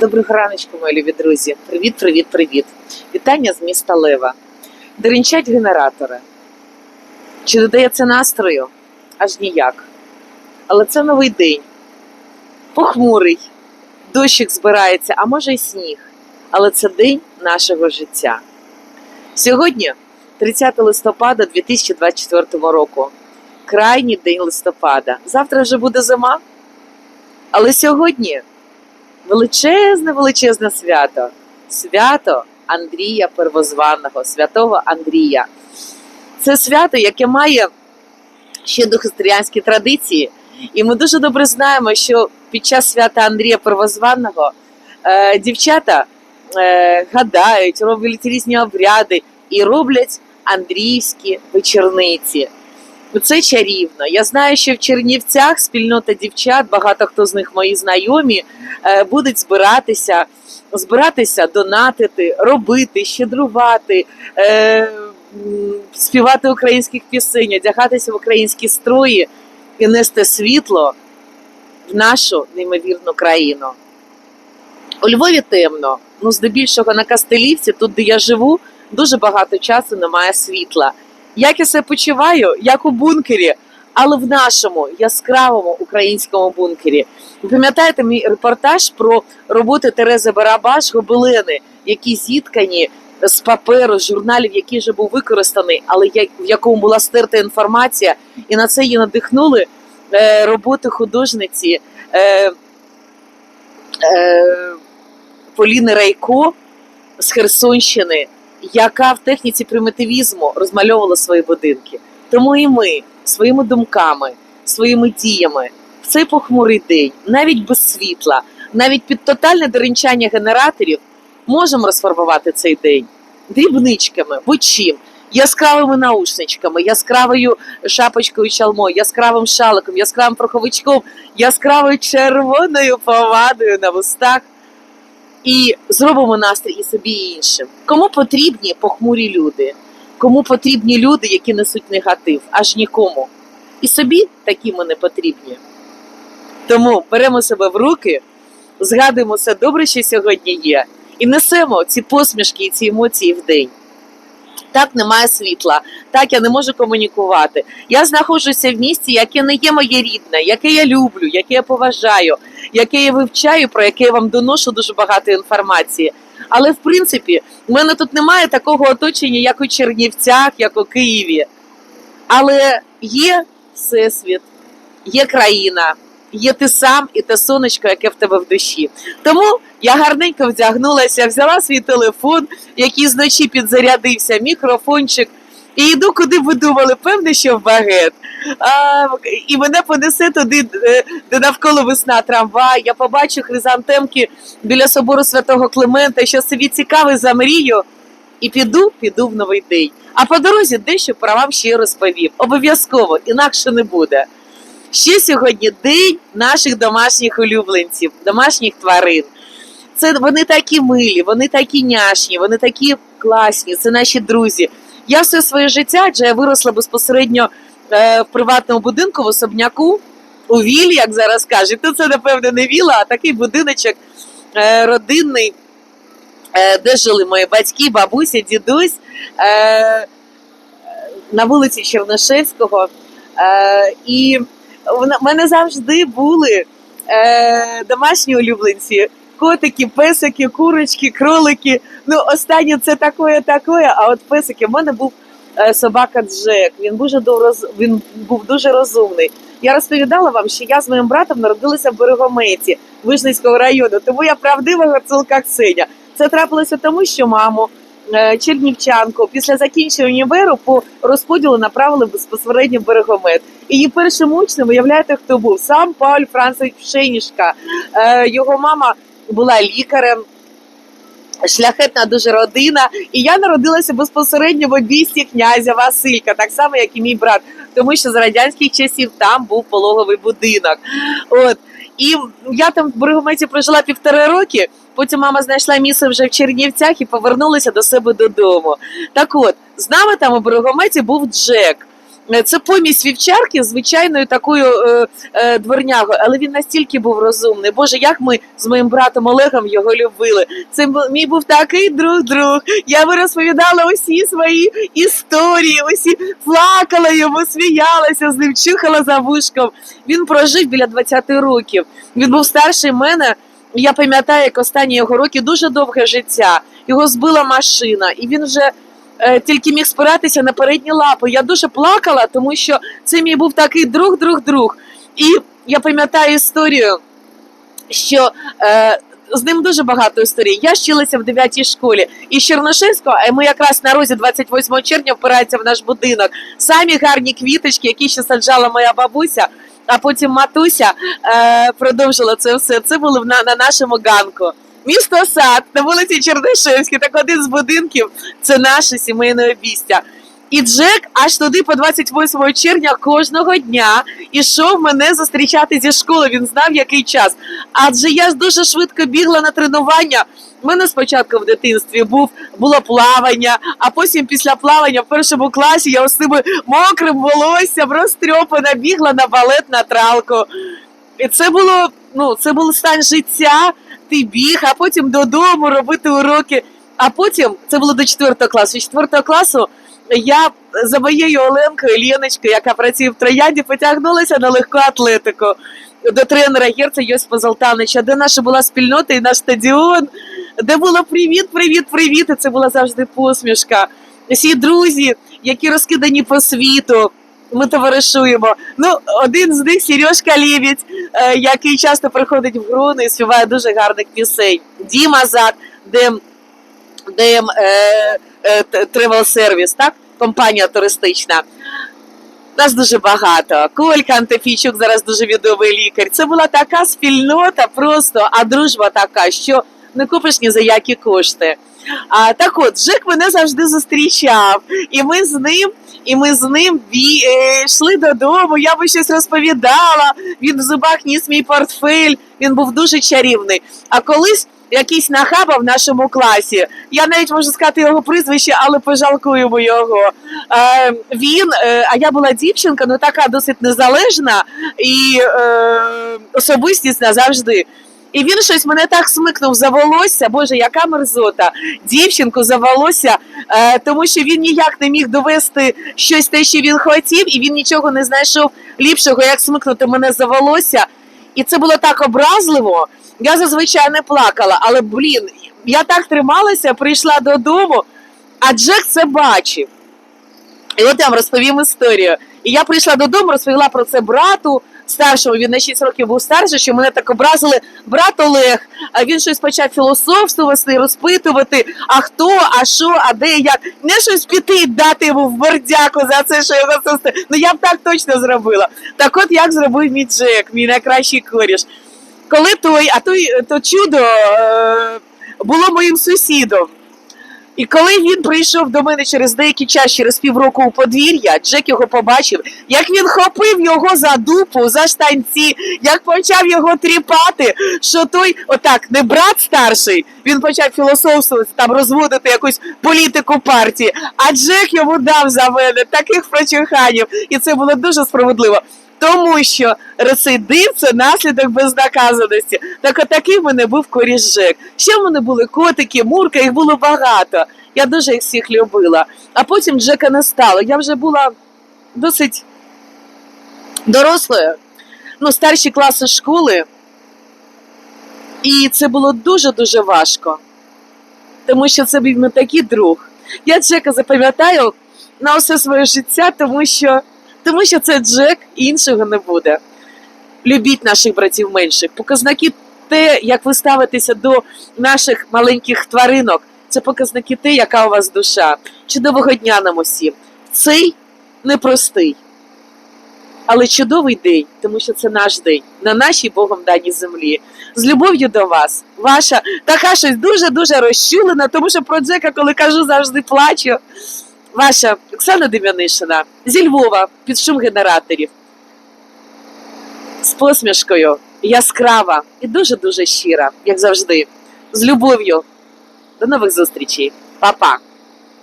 Доброго раночку, мої любі друзі. Привіт, привіт, привіт. Вітання з міста Лева. Деренчать генератори. Чи додає це настрою? Аж ніяк. Але це новий день. Похмурий. Дощик збирається, а може й сніг. Але це день нашого життя. Сьогодні, 30 листопада 2024 року. Крайній день листопада. Завтра вже буде зима. Але сьогодні величезне, величезне свято. Свято Андрія Первозваного, святого Андрія. Це свято, яке має ще дохристиянські традиції. І ми дуже добре знаємо, що під час свята Андрія Первозваного е, дівчата е, гадають, роблять різні обряди і роблять андріївські вечорниці. Це чарівно. Я знаю, що в Чернівцях спільнота дівчат, багато хто з них мої знайомі, е, будуть збиратися, збиратися, донатити, робити, щедрувати, е, співати українських пісень, одягатися в українські строї і нести світло в нашу неймовірну країну. У Львові темно. Ну, здебільшого на Кастелівці, тут, де я живу, дуже багато часу немає світла. Як я себе почуваю, як у бункері, але в нашому яскравому українському бункері. Ви пам'ятаєте мій репортаж про роботи Терези Барабаш гобелени, які зіткані з паперу, з журналів, який вже був використаний, але в якому була стерта інформація, і на це її надихнули е, роботи художниці е, е, Поліни Райко з Херсонщини, яка в техніці примітивізму розмальовувала свої будинки. Тому і ми своїми думками, своїми діями в цей похмурий день, навіть без світла, навіть під тотальне деренчання генераторів, можемо розфарбувати цей день дрібничками, будь-чим, яскравими наушничками, яскравою шапочкою чалмою, яскравим шаликом, яскравим пороховичком, яскравою червоною помадою на вустах. І зробимо настрій і собі і іншим. Кому потрібні похмурі люди, кому потрібні люди, які несуть негатив, аж нікому. І собі такі ми не потрібні. Тому беремо себе в руки, згадуємо все добре, що сьогодні є, і несемо ці посмішки і ці емоції в день. Так немає світла, так я не можу комунікувати. Я знаходжуся в місті, яке не є моє рідне, яке я люблю, яке я поважаю, яке я вивчаю, про яке я вам доношу дуже багато інформації. Але в принципі, в мене тут немає такого оточення, як у Чернівцях, як у Києві. Але є всесвіт, є країна, є ти сам і те сонечко, яке в тебе в душі. Тому я гарненько вдягнулася, взяла свій телефон, який зночі підзарядився, мікрофончик. І йду, куди ви думали, певне, що в багет. А, і мене понесе туди, де- де навколо весна трамвай. Я побачу хризантемки біля собору святого Климента, що собі цікаве замрію. І піду, піду в новий день. А по дорозі дещо про вам ще розповім. Обов'язково, інакше не буде. Ще сьогодні день наших домашніх улюбленців, домашніх тварин. Це вони такі милі, вони такі няшні, вони такі класні, це наші друзі. Я все своє життя, адже я виросла безпосередньо е, в приватному будинку в особняку у вілі, як зараз кажуть. То це, напевно, не віла, а такий будиночок е, родинний, е, де жили мої батьки, бабуся, дідусь на вулиці Чернишевського. Е, і в мене завжди були е, домашні улюбленці. Котики, песики, курочки, кролики. Ну, останнє це таке, таке. А от песики, в мене був е, собака Джек. Він дуже роз... він був дуже розумний. Я розповідала вам, що я з моїм братом народилася в Берегометі Вижницького району, тому я правдива гацулка Ксеня. Це трапилося тому, що маму чернівчанку після закінчення універу по розподілу направили безпосередньо в Берегомет. Її першим учнем, уявляєте, хто був? Сам Пауль Францович Пшенішка. Е, Його мама була лікарем. Шляхетна дуже родина, і я народилася безпосередньо в обійсті князя Василька, так само, як і мій брат, тому що з радянських часів там був пологовий будинок. От і я там в Бургометі прожила півтори роки. Потім мама знайшла місце вже в Чернівцях і повернулася до себе додому. Так от, з нами там у Берегометі був Джек. Е, Це помість вівчарки звичайною такою е, е, дворнягою, але він настільки був розумний. Боже, як ми з моїм братом Олегом його любили. Це мій був такий друг-друг. Я би розповідала усі свої історії, усі плакала йому, сміялася з ним, чухала за вушком. Він прожив біля 20 років. Він був старший мене. Я пам'ятаю, як останні його роки дуже довге життя. Його збила машина, і він вже тільки міг спиратися на передні лапи. Я дуже плакала, тому що це мій був такий друг, друг, друг. І я пам'ятаю історію, що е, з ним дуже багато історій. Я вчилася в 9 школі. І з а ми якраз на розі 28 червня впирається в наш будинок. Самі гарні квіточки, які ще саджала моя бабуся. А потім матуся е, продовжила це все. Це було на, на нашому ганку. Місто Сад на вулиці Чернишевській, так один з будинків це наше сімейне обістя. І Джек аж туди по 28 червня кожного дня ішов мене зустрічати зі школи. Він знав, який час. Адже я дуже швидко бігла на тренування. У мене спочатку в дитинстві був було плавання, а потім після плавання в першому класі я ось цими мокрим волоссям розтрьопана бігла на балет на тралку. І це було ну, це був стан життя. Ти біг, а потім додому робити уроки. А потім це було до 4 класу. З 4 класу я за моєю Оленкою Леночкою, яка працює в Троянді, потягнулася на легку атлетику до тренера Герца Йосипа Золтанича, де наша була спільнота і наш стадіон, де було привіт, привіт, привіт. І це була завжди посмішка. Всі друзі, які розкидані по світу. Ми товаришуємо. Ну, один з них Сережка Лєвідь, е, який часто приходить в груни і співає дуже гарних пісень. Діма Зак, де, де е, е, тревел сервіс, так? Компанія туристична. Нас дуже багато. Колька Антофійчук зараз дуже відомий лікар. Це була така спільнота, просто, а дружба така, що не купиш ні за які кошти. А так от, Джек мене завжди зустрічав, і ми з ним, і ми з ним е, йшли додому. Я би щось розповідала. Він в зубах ніс мій портфель. Він був дуже чарівний. А колись якийсь нахаба в нашому класі. Я навіть можу сказати його прізвище, але пожалкуємо його. Е, він, е, а я була дівчинка, ну така досить незалежна і е, особистісна завжди. І він щось мене так смикнув за волосся. Боже, яка мерзота! Дівчинку за волосся, е, тому що він ніяк не міг довести щось те, що він хотів, і він нічого не знайшов ліпшого, як смикнути мене за волосся. І це було так образливо. Я зазвичай не плакала, але блін, я так трималася, прийшла додому, а Джек це бачив. І от я вам розповім історію. І я прийшла додому, розповіла про це брату старшому. Він на 6 років був старший, що мене так образили. Брат Олег, а він щось почав філософствувати, розпитувати, а хто, а що, а де, як. Не щось піти і дати йому в бордяку за це, що його сестри. Ну я б так точно зробила. Так от як зробив мій Джек, мій найкращий коріш. Коли той, а той то чудо е, було моїм сусідом. І коли він прийшов до мене через деякий час, через півроку у подвір'я, Джек його побачив, як він хопив його за дупу, за штанці, як почав його тріпати, що той, отак, не брат старший, він почав філософствувати, там розводити якусь політику партії, а Джек йому дав за мене таких прочуханів, і це було дуже справедливо. Тому що рецидив це наслідок безнаказаності. Так отакий в мене був коріш Жек. Ще в мене були котики, мурка, їх було багато. Я дуже їх всіх любила. А потім Джека не стало. Я вже була досить дорослою, ну, старші класи школи. І це було дуже-дуже важко. Тому що це був не такий друг. Я Джека запам'ятаю на усе своє життя, тому що тому що це Джек, іншого не буде. Любіть наших братів менших. Показники те, як ви ставитеся до наших маленьких тваринок, це показники те, яка у вас душа. Чудового дня нам усім. Цей непростий, але чудовий день, тому що це наш день на нашій Богом даній землі. З любов'ю до вас, ваша така щось дуже-дуже розчулена, тому що про Джека, коли кажу, завжди плачу. Ваша Оксана Дем'янишина зі Львова під шум генераторів. З посмішкою, яскрава і дуже-дуже щира, як завжди. З любов'ю. До нових зустрічей. Па-па!